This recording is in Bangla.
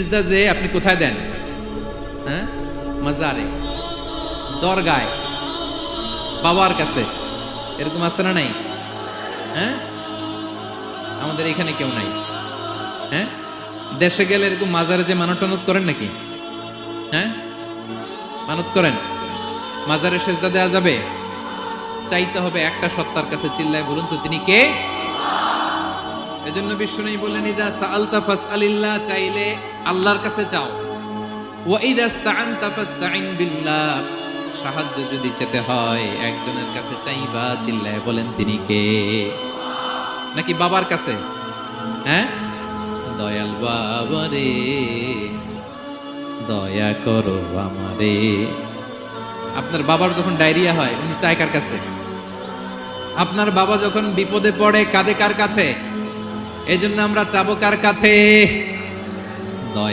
সিজদা যে আপনি কোথায় দেন? হ্যাঁ? মাজারে। দরগায়। বাবার কাছে। এরকম আছে না নাই? হ্যাঁ? আমাদের এখানে কেউ নাই। হ্যাঁ? দেশে গেলে এরকম মাজারে যে মানত টানত করেন নাকি? হ্যাঁ? মানত করেন? মাজারে সেজদা দেওয়া যাবে? চাইতে হবে একটা সত্তার কাছে চিল্লায় বলুন তো তিনি কে? এজন্য বিষ্ণু বললেন, ইদা সাআলতা ফাসআলিল্লাহ চাইলে আল্লাহর কাছে চাও ওয়া ইদা ইসতাআনতা ফাসতাইন বিল্লাহ সাহায্য যদি চেতে হয়, একজনের কাছে চাইবা, চিল্লায় বলেন তিনি কে? নাকি বাবার কাছে? হ্যাঁ? দয়াল বাবা রে, দয়া করো আমারে। আপনার বাবার যখন ডায়রিয়া হয়, উনি চায় কার কাছে? আপনার বাবা যখন বিপদে পড়ে, কাঁদে কার কাছে? এই জন্য আমরা চাবো কার কাছে? দয়া